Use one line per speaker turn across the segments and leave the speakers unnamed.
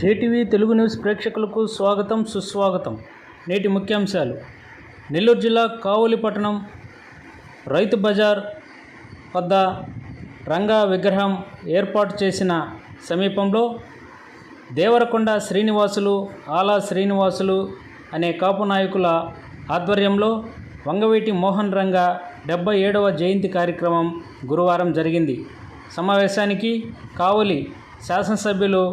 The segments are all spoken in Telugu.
జేటీవీ తెలుగు న్యూస్ ప్రేక్షకులకు స్వాగతం సుస్వాగతం. నేటి ముఖ్యాంశాలు. నెల్లూరు జిల్లా కావలి పట్టణం రైతు బజార్ వద్ద రంగా విగ్రహం ఏర్పాటు చేసిన సమీపంలో దేవరకొండ శ్రీనివాసులు ఆలా శ్రీనివాసులు అనే కాపు నాయకుల ఆధ్వర్యంలో వంగవీటి మోహన్ రంగ డెబ్బై ఏడవ జయంతి కార్యక్రమం గురువారం జరిగింది. సమావేశానికి కావలి శాసనసభ్యులు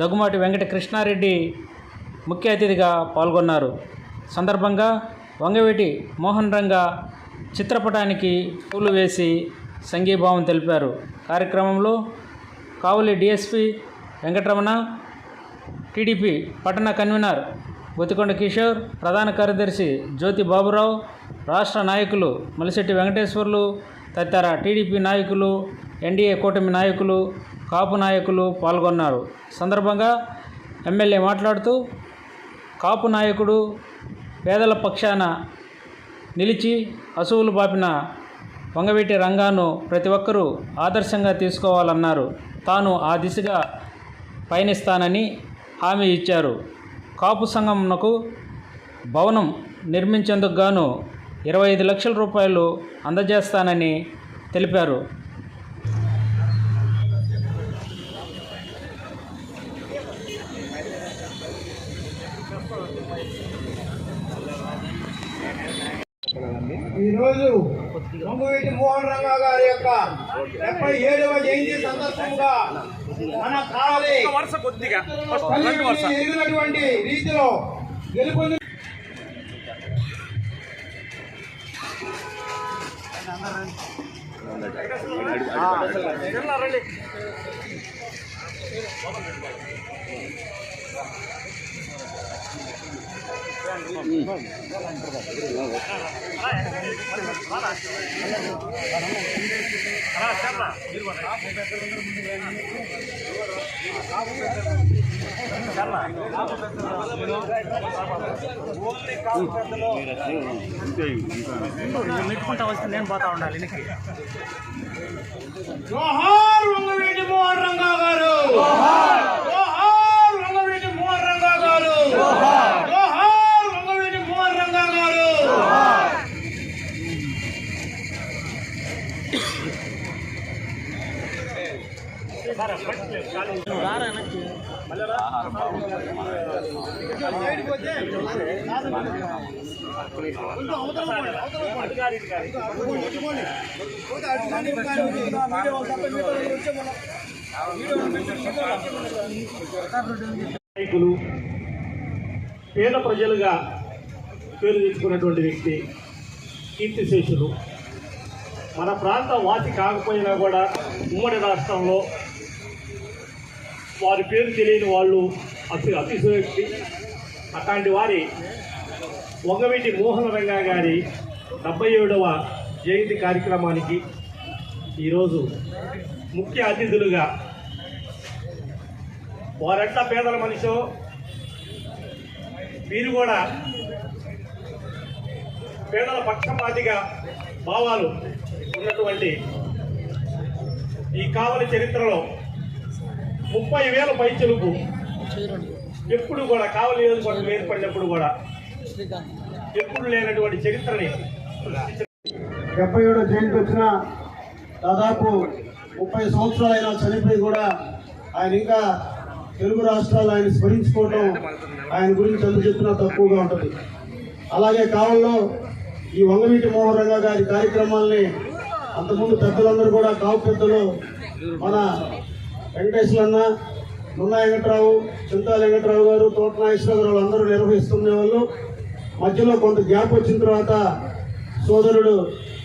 దగ్గుమాటి వెంకట కృష్ణారెడ్డి ముఖ్య అతిథిగా పాల్గొన్నారు. సందర్భంగా వంగవీటి మోహన్ రంగ చిత్రపటానికి పూలు వేసి సంఘీభావం తెలిపారు. కార్యక్రమంలో కావలి డిఎస్పి వెంకటరమణ టీడీపీ పట్టణ కన్వీనర్ బొతికొండ కిషోర్ ప్రధాన కార్యదర్శి జ్యోతి బాబురావు రాష్ట్ర నాయకులు మలిశెట్టి వెంకటేశ్వర్లు తదితర టీడీపీ నాయకులు ఎన్డీఏ కూటమి నాయకులు కాపు నాయకులు పాల్గొన్నారు. సందర్భంగా ఎమ్మెల్యే మాట్లాడుతూ కాపు నాయకుడు పేదల పక్షాన నిలిచి అసువులు బాపిన వంగవీటి రంగాను ప్రతి ఒక్కరూ ఆదర్శంగా తీసుకోవాలన్నారు. తాను ఆ దిశగా పయనిస్తానని హామీ ఇచ్చారు. కాపు సంఘంనకు భవనం నిర్మించేందుకు గాను ఇరవై ఐదు లక్షల రూపాయలు అందజేస్తానని తెలిపారు.
ఈరోజు పొంగువీటి మోహన్ రంగా గారి యొక్క డెబ్బై ఏడవ జయంతి సందర్భంగా మన ఎదిగినటువంటి రీతిలో గెలుపొంది
రండి
మెట్టుకుంటా వస్తే నేను పోతా ఉండాలి వెనక్కి
నాయకులు పేద ప్రజలుగా పేరు తెచ్చుకున్నటువంటి వ్యక్తి కీర్తిశేషులు మన ప్రాంత వాసి కాకపోయినా కూడా ఉమ్మడి రాష్ట్రంలో వారి పేరు తెలియని వాళ్ళు అతి అతిశయోక్తి. అట్లాంటి వారి వంగవీటి మోహన రంగా గారి డెబ్బై ఏడవ జయంతి కార్యక్రమానికి ఈరోజు ముఖ్య అతిథులుగా వారెట్లా పేదల మనిషో మీరు కూడా పేదల పక్షపాతిగా భావాలు ఉన్నటువంటి ఈ కావలి చరిత్రలో ముప్పై వేల పైచలుకు. ఎప్పుడు కూడా కావలి నియోజకవర్గం ఏర్పడినప్పుడు కూడా ఎప్పుడు లేనటువంటి చరిత్రని
డెబ్బై ఏడో జయంతి వచ్చిన దాదాపు ముప్పై సంవత్సరాలైన చనిపోయి కూడా ఆయన ఇంకా తెలుగు రాష్ట్రాలు ఆయన స్మరించుకోవటం ఆయన గురించి ఎంత చెప్పినా తక్కువగా ఉంటుంది. అలాగే కావల్లో ఈ వంగవీటి మోహన్ రంగా గారి కార్యక్రమాల్ని అంతకుముందు పెద్దలందరూ కూడా కావు పెద్దలు మన వెంకటేశ్వరన్న నున్నా వెంకట్రావు చింతా వెంకట్రావు గారు తోట నాగేశ్వరరావు అందరూ నిర్వహిస్తున్న వాళ్ళు మధ్యలో కొంత గ్యాప్ వచ్చిన తర్వాత సోదరుడు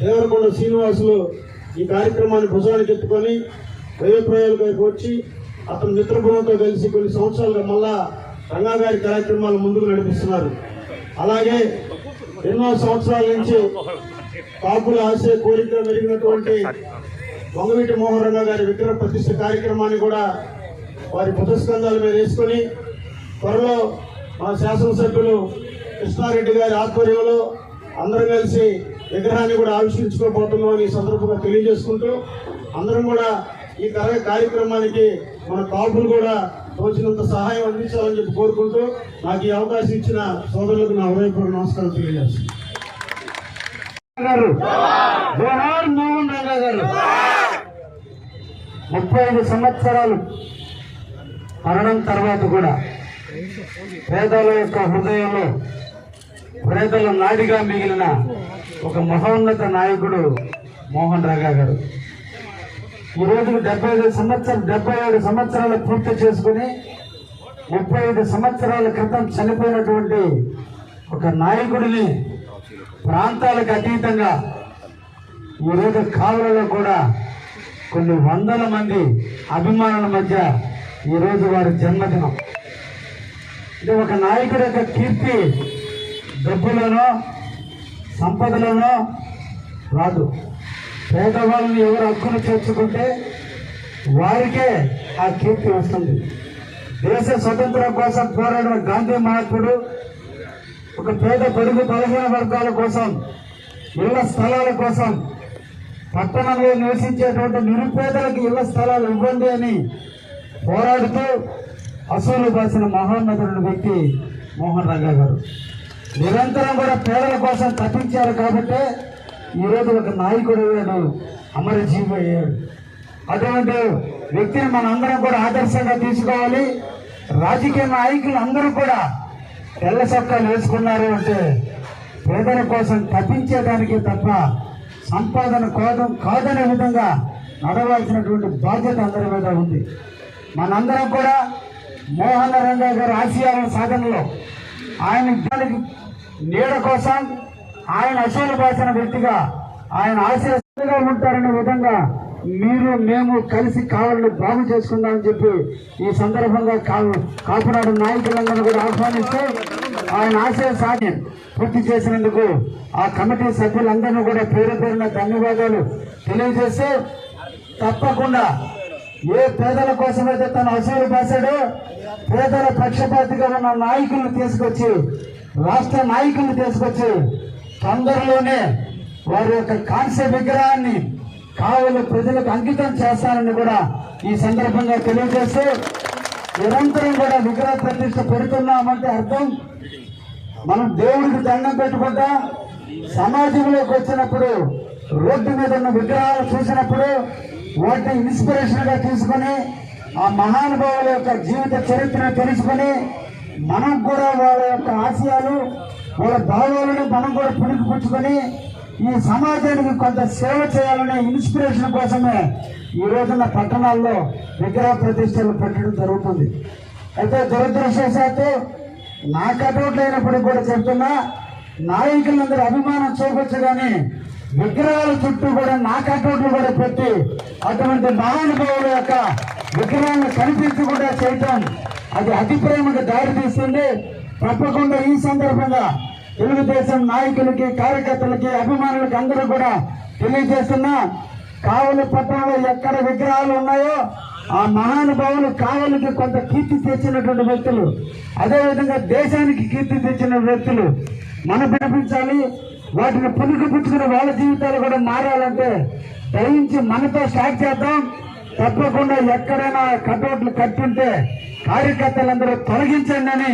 దేవరకొండ శ్రీనివాసులు ఈ కార్యక్రమాన్ని భుజానికి ఎత్తుకొని వేయప్రయాల గారికి వచ్చి అతని మిత్రబృందంతో కలిసి కొన్ని సంవత్సరాలుగా మళ్ళా రంగా గారి కార్యక్రమాలు ముందుకు నడిపిస్తున్నారు. అలాగే ఎన్నో సంవత్సరాల నుంచి కాపుల ఆశయ కోరిక మెరిగినటువంటి వంగవీటి మోహన్ రంగా గారి విగ్రహ ప్రతిష్ఠ కార్యక్రమాన్ని కూడా వారి పురస్కందాల మీద వేసుకొని త్వరలో మా శాసనసభ్యులు కృష్ణారెడ్డి గారి ఆధ్వర్యంలో అందరం కలిసి విగ్రహాన్ని కూడా ఆవిష్కరించుకోబోతున్నామని ఈ సందర్భంగా తెలియజేసుకుంటూ అందరం కూడా ఈ కర కార్యక్రమానికి మన కాపులు కూడా తోచినంత సహాయం అందించాలని చెప్పి కోరుకుంటూ నాకు ఈ అవకాశం ఇచ్చిన సోదరులకు నా హృదయపూర్వక నమస్కారం
తెలియజేస్తున్నాను. జోహార్ మోహన్ రంగా గారు. ముప్పై ఐదు సంవత్సరాలు మరణం తర్వాత కూడా పేదల యొక్క హృదయంలో పేదల నాడిగా మిగిలిన ఒక మహోన్నత నాయకుడు మోహన్ రంగా గారు. ఈ రోజుకు డెబ్బై ఐదు సంవత్సరాలు డెబ్బై ఏడు సంవత్సరాలు పూర్తి చేసుకుని ముప్పై ఐదు సంవత్సరాల క్రితం చనిపోయినటువంటి ఒక నాయకుడిని ప్రాంతాలకు అతీతంగా ఈరోజు కావులలో కూడా కొన్ని వందల మంది అభిమానుల మధ్య ఈరోజు వారి జన్మదినం. ఇది ఒక నాయకుడి యొక్క కీర్తి. డబ్బులోనో సంపదలోనో రాదు. పేదవాళ్ళని ఎవరు హక్కును చేర్చుకుంటే వారికే ఆ కీర్తి వస్తుంది. దేశ స్వతంత్రం కోసం పోరాడిన గాంధీ మహాత్ముడు ఒక పేద పొరుగు బలహీన వర్గాల కోసం ఇళ్ళ స్థలాల కోసం పట్టణంలో నివసించేటువంటి నిరుపేదలకు ఇళ్ళ స్థలాలు ఇవ్వండి అని పోరాడుతూ అసూలు బాసిన మహోన్నతుడు వ్యక్తి మోహన్ రంగా గారు. నిరంతరం కూడా పేదల కోసం తప్పించారు కాబట్టి ఈరోజు ఒక నాయకుడు అయ్యాడు అమరజీవి అయ్యాడు. అటువంటి వ్యక్తిని మనందరం కూడా ఆదర్శంగా తీసుకోవాలి. రాజకీయ నాయకులు అందరూ కూడా తెల్ల చొక్కాలు వేసుకున్నారు అంటే పేదల కోసం తప్పించేదానికి తప్ప సంపాదన కోదం కాదనే విధంగా నడవాల్సినటువంటి బాధ్యత అందరి మీద ఉంది. మనందరం కూడా మోహన్ రంగా గారి ఆశయాల సాధనలో ఆయన ఇబ్బందికి నీడ కోసం ఆయన అసలు భాషన వ్యక్తిగా ఆయన ఆశయంగా ఉంటారనే విధంగా మీరు మేము కలిసి కావాలని బాగు చేసుకుందామని చెప్పి ఈ సందర్భంగా కా- కాపునాడు నాయకులందరూ కూడా ఆహ్వానిస్తూ ఆయన ఆశయ సాధ్యం పూర్తి చేసినందుకు ఆ కమిటీ సభ్యులందరినీ కూడా పేరు పేరున ధన్యవాదాలు తెలియజేస్తూ తప్పకుండా ఏ పేదల కోసమైతే తన అసలు బాసాడో పేదల పక్షపాతిగా ఉన్న నాయకులను తీసుకొచ్చి రాష్ట్ర నాయకులను తీసుకొచ్చి తొందరలోనే వారి యొక్క కాంస్య విగ్రహాన్ని కావలి ప్రజలకు అంకితం చేస్తానని కూడా ఈ సందర్భంగా తెలియజేస్తూ నిరంతరం కూడా విగ్రహ ప్రతిష్ట పెడుతున్నామంటే అర్థం మనం దేవుడికి దండం పెట్టుకుంటా సమాజంలోకి వచ్చినప్పుడు రోడ్డు మీద ఉన్న విగ్రహాలు చూసినప్పుడు వాటిని ఇన్స్పిరేషన్గా తీసుకొని ఆ మహానుభావుల యొక్క జీవిత చరిత్రను తెలుసుకొని మనం కూడా వాళ్ళ యొక్క ఆశయాలు వాళ్ళ భావాలను మనం కూడా పుణికిపుచ్చుకొని ఈ సమాజానికి కొంత సేవ చేయాలనే ఇన్స్పిరేషన్ కోసమే ఈ రోజున పట్టణాల్లో విగ్రహ ప్రతిష్టలు పెట్టడం జరుగుతుంది. అయితే దురదృష్టవశాత్తు నా కటౌట్లు అయినప్పటికీ కూడా చెప్తున్నా నాయకులందరూ అభిమానం చూపొచ్చు కానీ విగ్రహాల చుట్టూ కూడా నా కటౌట్లు కూడా పెట్టి అటువంటి మహానుభావుల యొక్క విగ్రహాలను కనిపించకుండా చేయటం అది అతి ప్రేమకు దారితీస్తుంది తప్పకుండా ఈ సందర్భంగా తెలుగుదేశం నాయకులకి కార్యకర్తలకి అభిమానులకి అందరూ కూడా తెలియజేస్తున్నా కావలి పట్టణంలో ఎక్కడ విగ్రహాలు ఉన్నాయో ఆ మహానుభావులు కావలికి కొంత కీర్తి తెచ్చినటువంటి వ్యక్తులు. అదేవిధంగా దేశానికి కీర్తి తెచ్చిన వ్యక్తులు మనం వినిపించాలి వాటిని పులుకు పుచ్చుకుని వాళ్ళ జీవితాలు కూడా మారాలంటే దయించి మనతో స్టార్ట్ చేద్దాం. తప్పకుండా ఎక్కడైనా కటౌట్లు కట్టుంటే కార్యకర్తలందరూ తొలగించండి అని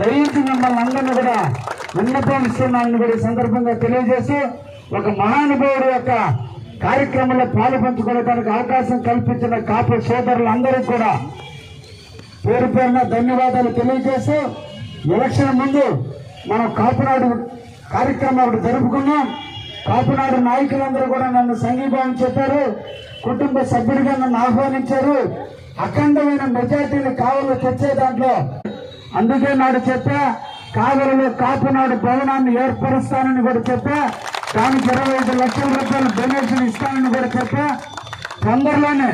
దయించి మిమ్మల్ని అందరినీ కూడా విన్నపం ఇస్తున్నానని కూడా సందర్భంగా తెలియజేస్తూ ఒక మహానుభావుడు యొక్క కార్యక్రమంలో పాలు పంచుకోవడానికి అవకాశం కల్పించిన కాపు సోదరులందరికీ కూడా పేరు పేరున ధన్యవాదాలు తెలియజేస్తూ ఎలక్షన్ ముందు మనం కాపునాడు కార్యక్రమం ఒకటి జరుపుకున్నాం. కాపునాడు నాయకులందరూ కూడా నన్ను సంఘీభావం చెప్పారు. కుటుంబ సభ్యుడిగా నన్ను ఆహ్వానించారు. అఖండమైన మెజార్టీని కావలు తెచ్చే దాంట్లో అందుకే నాడు చెప్పా కావలిలో కాపునాడు భవనాన్ని ఏర్పరుస్తానని కూడా చెప్పా. దానికి ఇరవై ఐదు లక్షల రూపాయలు డొనేషన్ ఇస్తానని కూడా చెప్పా. తొందరలోనే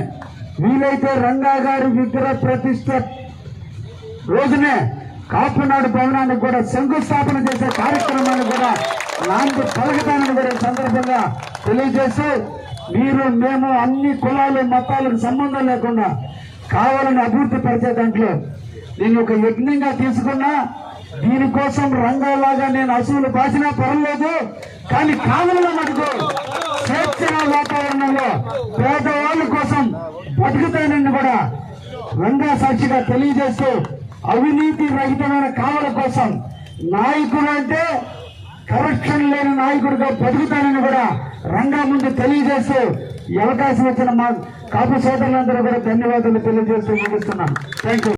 వీలైతే రంగా గారి విగ్రహ ప్రతిష్ట రోజునే కాపునాడు భవనానికి కూడా శంకుస్థాపన చేసే కార్యక్రమాన్ని కూడా లాంటి పలకటానని కూడా సందర్భంగా తెలియజేస్తూ మీరు మేము అన్ని కులాలు మతాలకు సంబంధం లేకుండా కావాలని అభివృద్ధి పరిచే దాంట్లో దీన్ని ఒక యజ్ఞంగా తీసుకున్నా. దీనికోసం రంగాలాగా నేను అసూలు బాసినా పర్వాలేదు కానీ కావాలని మటుకు స్వేచ్ఛ వాతావరణంలో పేదవాళ్ళ కోసం బతుకుతానని కూడా రంగా సాక్షిగా తెలియజేస్తూ అవినీతి రహితమైన కావల కోసం నాయకుడు అంటే కరప్షన్ లేని నాయకుడిగా బతుకుతానని కూడా రంగా ముందు తెలియజేస్తూ ఈ అవకాశం వచ్చిన మా కాపు సోదరులందరూ కూడా ధన్యవాదాలు తెలియజేస్తూ ముగిస్తున్నాను థ్యాంక్ యూ